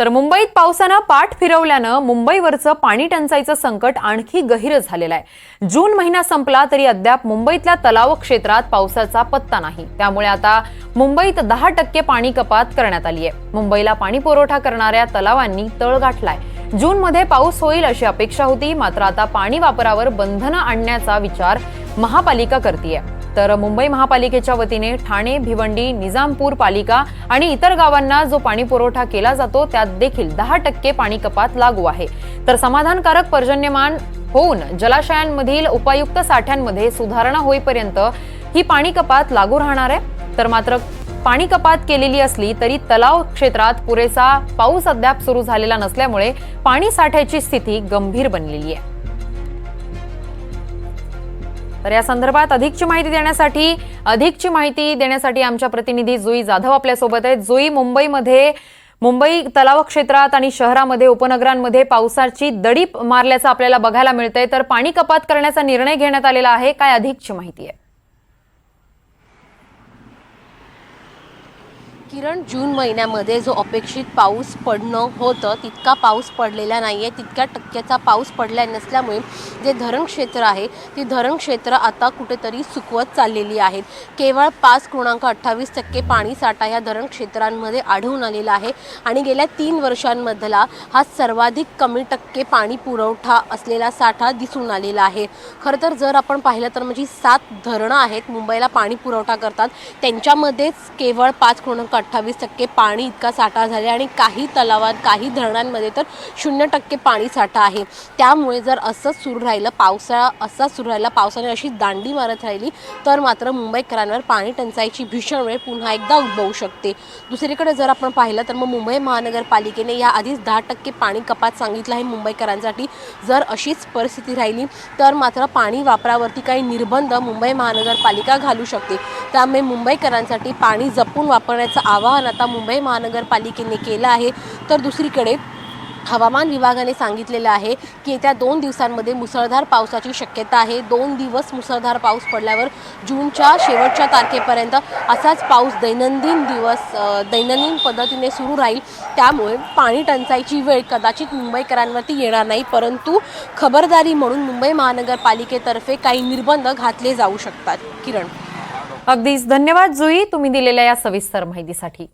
तर मुंबईत पावसानं पाठ फिरवल्यानं मुंबईवरचं पाणी टंचाईचं संकट आणखी गहिरं झालेलं आहे. जून महिना संपला तरी अद्याप मुंबईतल्या तलाव क्षेत्रात पावसाचा पत्ता नाही. त्यामुळे आता मुंबईत दहा टक्के पाणी कपात करण्यात आली आहे. मुंबईला पाणी पुरवठा करणाऱ्या तलावांनी तळ गाठलाय. जूनमध्ये पाऊस होईल अशी अपेक्षा होती मात्र आता पाणी वापरावर बंधनं आणण्याचा विचार महापालिका करते तर मुंबई महापालिकेच्या वतीने ठाणे भिवंडी निजामपूर पालिका आणि इतर गावांना जो पाणी पुरवठा केला जातो त्यात देखील दहा टक्के पाणी कपात लागू आहे. तर समाधानकारक पर्जन्यमान होऊन जलाशयांमधील उपायुक्त साठ्यांमध्ये सुधारणा होईपर्यंत ही पाणी कपात लागू राहणार आहे. तर मात्र पाणी कपात केलेली असली तरी तलाव क्षेत्रात पुरेसा पाऊस अद्याप सुरू झालेला नसल्यामुळे पाणी साठ्याची स्थिती गंभीर बनलेली आहे. तर या संदर्भात अधिकची माहिती देण्यासाठी अधिकची माहिती देण्यासाठी आमच्या प्रतिनिधी जुई जाधव आपल्यासोबत आहेत. जुई मुंबईमध्ये मुंबई तलाव क्षेत्रात आणि शहरामध्ये उपनगरांमध्ये पावसाची दडी मारल्याचं आपल्याला बघायला मिळतंय. तर पाणी कपात करण्याचा निर्णय घेण्यात आलेला आहे. काय अधिकची माहिती आहे? किरण जून महिन्यामध्ये जो अपेक्षित पाऊस पडणं होतं तितका पाऊस पडलेला नाही आहे तितक्या टक्क्याचा पाऊस पडला नसल्यामुळे जे धरण क्षेत्र आहे ती धरण क्षेत्र आता कुठेतरी सुकवत चाललेली आहेत केवळ पाच पूर्णांक अठ्ठावीस टक्के पाणी साठा ह्या धरण क्षेत्रांमध्ये आढळून आलेला आहे आणि गेल्या तीन वर्षांमधला हा सर्वाधिक कमी टक्के पाणी पुरवठा असलेला साठा दिसून आलेला आहे. खरं तर जर आपण पाहिलं तर म्हणजे सात धरणं आहेत मुंबईला पाणी पुरवठा करतात त्यांच्यामध्येच केवळ पाच पूर्णांक अठ्ठावीस टक्के पाणी इतका साठा झाले आणि काही तलावात काही धरणांमध्ये तर शून्य टक्के पाणी साठा आहे. त्यामुळे जर असंच सुरू राहिलं पावसाळा असाच सुरू राहिला पावसाने अशी दांडी मारत राहिली तर मात्र मुंबईकरांवर पाणी टंचाईची भीषण वेळ पुन्हा एकदा उद्भवू शकते. दुसरीकडे जर आपण पाहिलं तर मग मुंबई महानगरपालिकेने या आधीच दहा टक्के पाणी कपात सांगितलं आहे मुंबईकरांसाठी. जर अशीच परिस्थिती राहिली तर मात्र पाणी वापरावरती काही निर्बंध मुंबई महानगरपालिका घालू शकते. त्यामुळे मुंबईकरांसाठी पाणी जपून वापरण्याचं आवाहन आता मुंबई महानगरपालिकेने केलं आहे. तर दुसरीकडे हवामान विभागाने सांगितलेलं आहे की येत्या दोन दिवसांमध्ये मुसळधार पावसाची शक्यता आहे. दोन दिवस मुसळधार पाऊस पडल्यावर जूनच्या शेवटच्या तारखेपर्यंत असाच पाऊस दैनंदिन दिवस दैनंदिन पद्धतीने सुरू राहील. त्यामुळे पाणी टंचाईची वेळ कदाचित मुंबईकरांवरती येणार नाही. परंतु खबरदारी म्हणून मुंबई महानगरपालिकेतर्फे काही निर्बंध घातले जाऊ शकतात. किरण अगदीच धन्यवाद जुई. तुम्ही दिलेल्या या सविस्तर माहितीसाठी.